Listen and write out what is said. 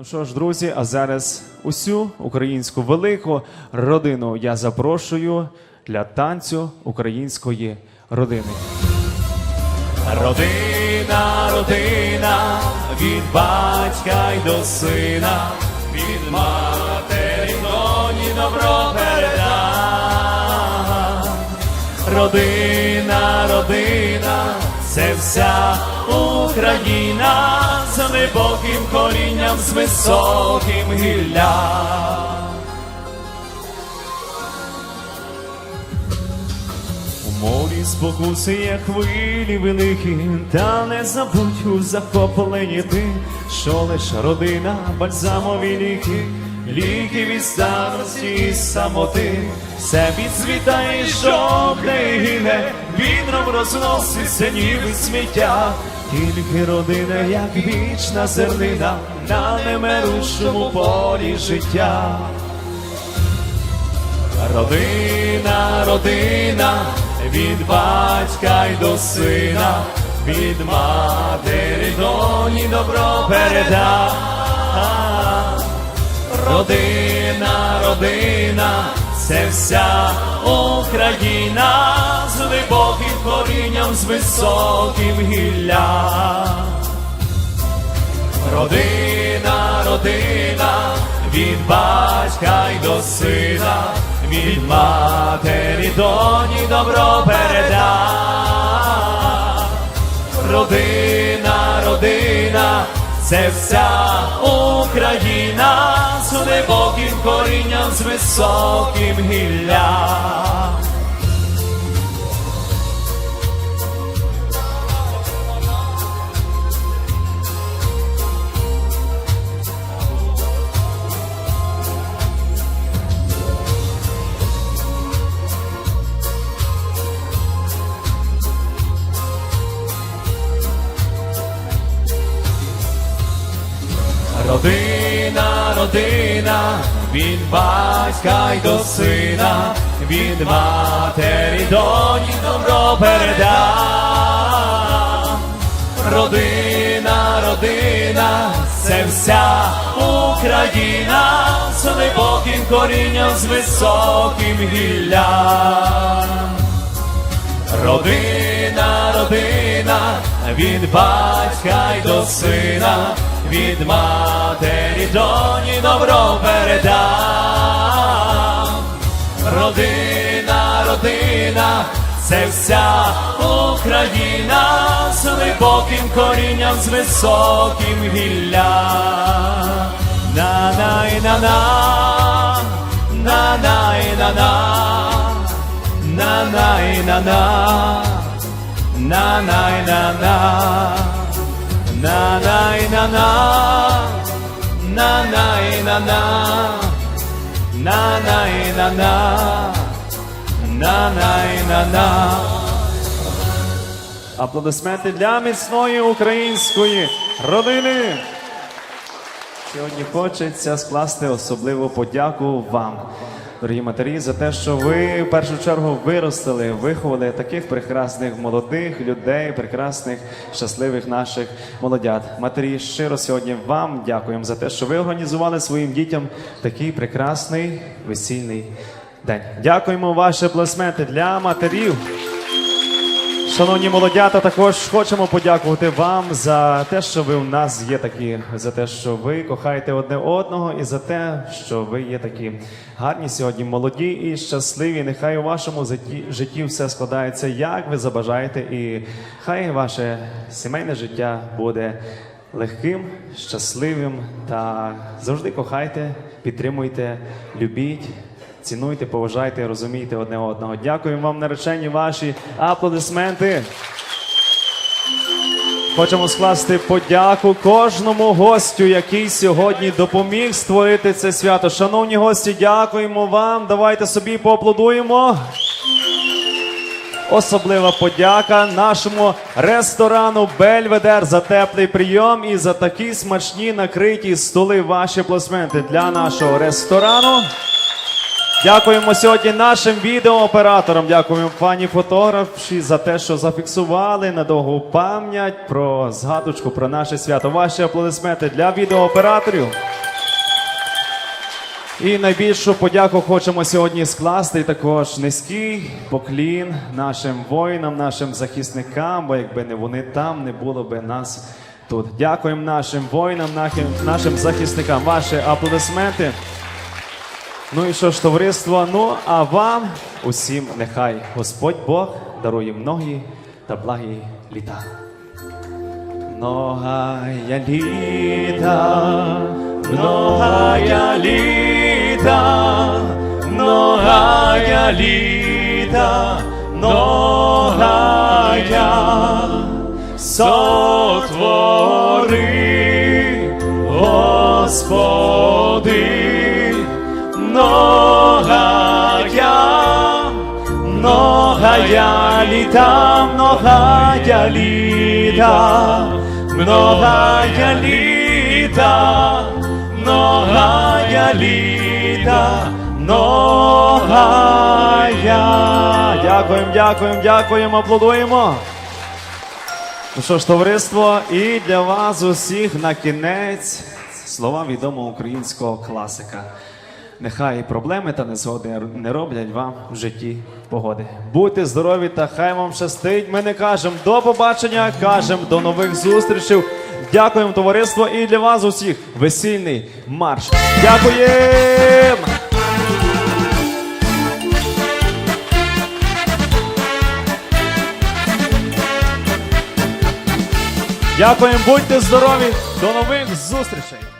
Ну що ж, друзі, а зараз усю українську велику родину я запрошую для танцю української родини. Родина, родина, від батька й до сина, від матері доні добро переда. Родина, родина, це вся Україна з глибоким корінням, з високим гіллям. У морі спокуси є хвилі великі, та не забудь у захопленні ти, що лиш родина, бальзамові ліки, ліки від старості і самоти, все відцвітає, щоб не гине, вітром розноситься ніби сміття, тільки родина, як вічна зернина, на немерушому полі життя. Родина, родина, від батька й до сина, від матері доні добро переда. Родина, родина, це вся Україна з глибоким корінням, з високим гіллям. Родина, родина, від батька й до сина, від матері доні добро переда. Родина, це вся Україна з глибоким корінням, з високим гіллям. Родина, родина, від батька й до сина, від матері доні добро переда. Родина, родина, це вся Україна з глибоким корінням, з високим гіллям. Родина, родина, від батька й до сина, від матері доні добро передам. Родина, родина, це вся Україна з глибоким корінням, з високим гіллям. на най на на на най на на на най на на на най на на на на на на на на на і на на на на і на на Аплодисменти для міцної української родини. Сьогодні хочеться скласти особливу подяку вам дорогі матері, за те, що ви в першу чергу виростили, виховали таких прекрасних молодих людей, прекрасних, щасливих наших молодят. Матері, щиро сьогодні вам дякуємо за те, що ви організували своїм дітям такий прекрасний весільний день. Дякуємо ваші аплодисменти для матерів. Шановні молодята, також хочемо подякувати вам за те, що ви у нас є такі, за те, що ви кохаєте одне одного, і за те, що ви є такі гарні сьогодні, молоді і щасливі. Нехай у вашому житті, все складається, як ви забажаєте, і хай ваше сімейне життя буде легким, щасливим та завжди кохайте, підтримуйте, любіть. Цінуйте, поважайте, розумійте одне одного. Дякуємо вам, наречені, ваші аплодисменти. Хочемо скласти подяку кожному гостю, який сьогодні допоміг створити це свято. Шановні гості, дякуємо вам. Давайте собі поаплодуємо. Особлива подяка нашому ресторану Бельведер за теплий прийом і за такі смачні накриті столи. Ваші аплодисменти для нашого ресторану. Дякуємо сьогодні нашим відеооператорам. Дякуємо пані фотографші за те, що зафіксували на довгу пам'ять про згадочку про наше свято. Ваші аплодисменти для відеооператорів. І найбільшу подяку хочемо сьогодні скласти і також низький поклін нашим воїнам, нашим захисникам, бо якби не вони там, не було би нас тут. Дякуємо нашим воїнам, нашим, захисникам. Ваші аплодисменти. Ну і що ж, товариство? Ну а вам усім нехай Господь Бог дарує многі та благі літа. Многая літа, многая літа, многая літа, многая сотвори, Господи, многая, многая літа, многая літа, многая літа, многая літа, многая. Дякуємо, дякуємо, дякуємо, аплодуємо. Ну що ж, товариство, і для вас усіх на кінець слова відомого українського класика. Нехай проблеми та незгоди не роблять вам в житті погоди. Будьте здорові та хай вам щастить. Ми не кажемо до побачення, кажемо до нових зустрічей. Дякуємо, товариство, і для вас усіх весільний марш. Дякуємо! Дякуємо, будьте здорові, до нових зустрічей!